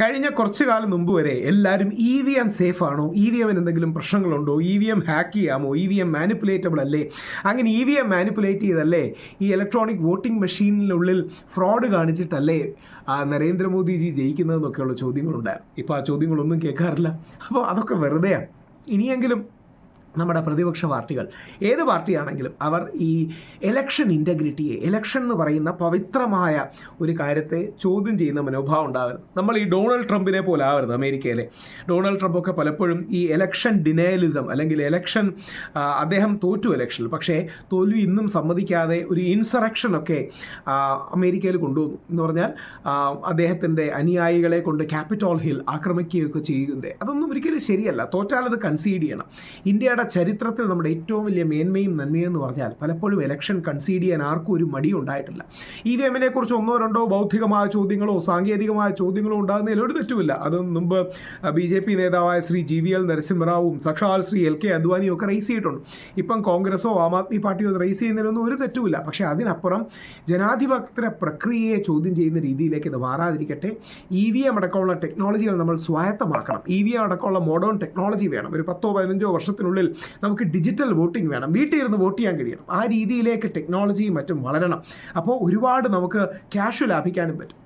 കഴിഞ്ഞ കുറച്ച് കാലം മുമ്പ് വരെ എല്ലാവരും ഇ വി എം സേഫ് ആണോ? ഇ വി എമ്മിന് എന്തെങ്കിലും പ്രശ്നങ്ങളുണ്ടോ? ഇ വി എം ഹാക്ക് ചെയ്യാമോ? ഇ വി എം മാനിപ്പുലേറ്റബിൾ അല്ലേ? അങ്ങനെ ഇ വി എം മാനിപ്പുലേറ്റ് ചെയ്തല്ലേ? ഈ ഇലക്ട്രോണിക് വോട്ടിംഗ് മെഷീനിനുള്ളിൽ ഫ്രോഡ് കാണിച്ചിട്ടല്ലേ ആ നരേന്ദ്രമോദിജി ജയിക്കുന്നതെന്നൊക്കെയുള്ള ചോദ്യങ്ങളുണ്ട്. ഇപ്പോൾ ആ ചോദ്യങ്ങളൊന്നും കേൾക്കാറില്ല. അപ്പോൾ അതൊക്കെ വെറുതെയാണ്. ഇനിയെങ്കിലും നമ്മുടെ പ്രതിപക്ഷ പാർട്ടികൾ. ഏത് പാർട്ടിയാണെങ്കിലും അവർ ഈ എലക്ഷൻ ഇന്റഗ്രിറ്റിയെ എലക്ഷൻ എന്ന് പറയുന്ന പവിത്രമായ ഒരു കാര്യത്തെ ചോദ്യം ചെയ്യുന്ന മനോഭാവം ഉണ്ടാകരുത് നമ്മൾ ഈ ഡൊണാൾഡ് ട്രംപിനെ പോലെ ആവരുത് അമേരിക്കയിലെ. ഡൊണാൾഡ് ട്രംപൊക്കെ പലപ്പോഴും ഈ എലക്ഷൻ ഡിനയലിസം അല്ലെങ്കിൽ എലക്ഷൻ അദ്ദേഹം തോറ്റു എലക്ഷനിൽ പക്ഷേ തോൽവി ഇന്നും സമ്മതിക്കാതെ ഒരു ഇൻസറക്ഷനൊക്കെ അമേരിക്കയിൽ കൊണ്ടുവന്നു. എന്ന് പറഞ്ഞാൽ അദ്ദേഹത്തിന്റെ അനുയായികളെ കൊണ്ട് ക്യാപിറ്റോൾ ഹിൽ ആക്രമിക്കുകയൊക്കെ ചെയ്യുന്നത്. അതൊന്നും ഒരിക്കലും ശരിയല്ല. തോറ്റാൽ അത് കൺസീഡ് ചെയ്യണം. ഇന്ത്യയുടെ ചരിത്രത്തിൽ നമ്മുടെ ഏറ്റവും വലിയ മേന്മയും നന്മയും എന്ന് പറഞ്ഞാൽ പലപ്പോഴും ഇലക്ഷൻ കൺസീഡ് ചെയ്യാൻ ആർക്കും ഒരു മടിയും ഉണ്ടായിട്ടില്ല. ഇ വി എമ്മിനെ കുറിച്ച് ഒന്നോ രണ്ടോ ബൗദ്ധികമായ ചോദ്യങ്ങളോ സാങ്കേതികമായ ചോദ്യങ്ങളോ ഉണ്ടാകുന്നതിൽ ഒരു തെറ്റുമില്ല. അത് മുമ്പ് ബി ജെ പി നേതാവായ ശ്രീ ജി വി എൽ നരസിംഹറാവും സക്ഷാൽ ശ്രീ എൽ കെ അദ്വാനിയും ഒക്കെ റേസ് ചെയ്തിട്ടുണ്ട്. ഇപ്പം കോൺഗ്രസോ ആം ആദ്മി പാർട്ടിയോ റേസ് ചെയ്യുന്നതിലൊന്നും ഒരു തെറ്റുമില്ല. പക്ഷേ അതിനപ്പുറം ജനാധിപത്യ പ്രക്രിയയെ ചോദ്യം ചെയ്യുന്ന രീതിയിലേക്ക് ഇത് മാറാതിരിക്കട്ടെ. ഇ വി എം അടക്കമുള്ള ടെക്നോളജികൾ നമ്മൾ സ്വായത്തമാക്കണം. ഇ വി എം അടക്കമുള്ള മോഡേൺ ടെക്നോളജി വേണം. ഒരു പത്തോ പതിനഞ്ചോ വർഷത്തിനുള്ളിൽ നമുക്ക് ഡിജിറ്റൽ വോട്ടിംഗ് വേണം. വീട്ടിൽ ഇരുന്ന് വോട്ട് ചെയ്യാൻ കഴിയണം. ആ രീതിയിലേക്ക് ടെക്നോളജിയും മറ്റും വളരണം. അപ്പോൾ ഒരുപാട് നമുക്ക് ക്യാഷ് ലാഭിക്കാനും പറ്റും.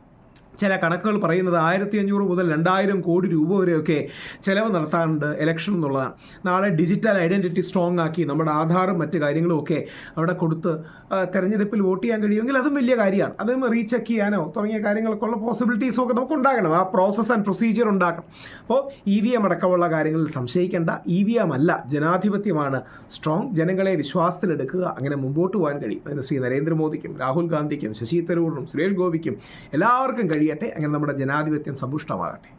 ചില കണക്കുകൾ പറയുന്നത് ആയിരത്തി അഞ്ഞൂറ് മുതൽ രണ്ടായിരം കോടി രൂപ വരെയൊക്കെ ചിലവ് നടത്താറുണ്ട് ഇലക്ഷൻ എന്നുള്ളതാണ്. നാളെ ഡിജിറ്റൽ ഐഡന്റിറ്റി സ്ട്രോങ് ആക്കി നമ്മുടെ ആധാറും മറ്റു കാര്യങ്ങളും ഒക്കെ അവിടെ കൊടുത്ത് തെരഞ്ഞെടുപ്പിൽ വോട്ട് ചെയ്യാൻ കഴിയുമെങ്കിൽ അതും വലിയ കാര്യമാണ്. അതും റീചെക്ക് ചെയ്യാനോ തുടങ്ങിയ കാര്യങ്ങൾക്കുള്ള പോസിബിലിറ്റീസും ഒക്കെ നമുക്ക് ഉണ്ടാകണം. ആ പ്രോസസ്സ് ആൻഡ് പ്രൊസീജിയർ ഉണ്ടാക്കണം. അപ്പോൾ ഇ വി എം അടക്കമുള്ള കാര്യങ്ങളിൽ സംശയിക്കേണ്ട. ഇ വി എം അല്ല ജനാധിപത്യമാണ്. സ്ട്രോങ് ജനങ്ങളെ വിശ്വാസത്തിലെടുക്കുക. അങ്ങനെ മുമ്പോട്ട് പോകാൻ കഴിയും. അതിന് ശ്രീ നരേന്ദ്രമോദിക്കും രാഹുൽ ഗാന്ധിക്കും ശശി തരൂറിനും സുരേഷ് ഗോപിക്കും എല്ലാവർക്കും കഴിയട്ടെ അങ്ങനെ നമ്മുടെ ജനാധിപത്യം സമ്പുഷ്ടമാകട്ടെ.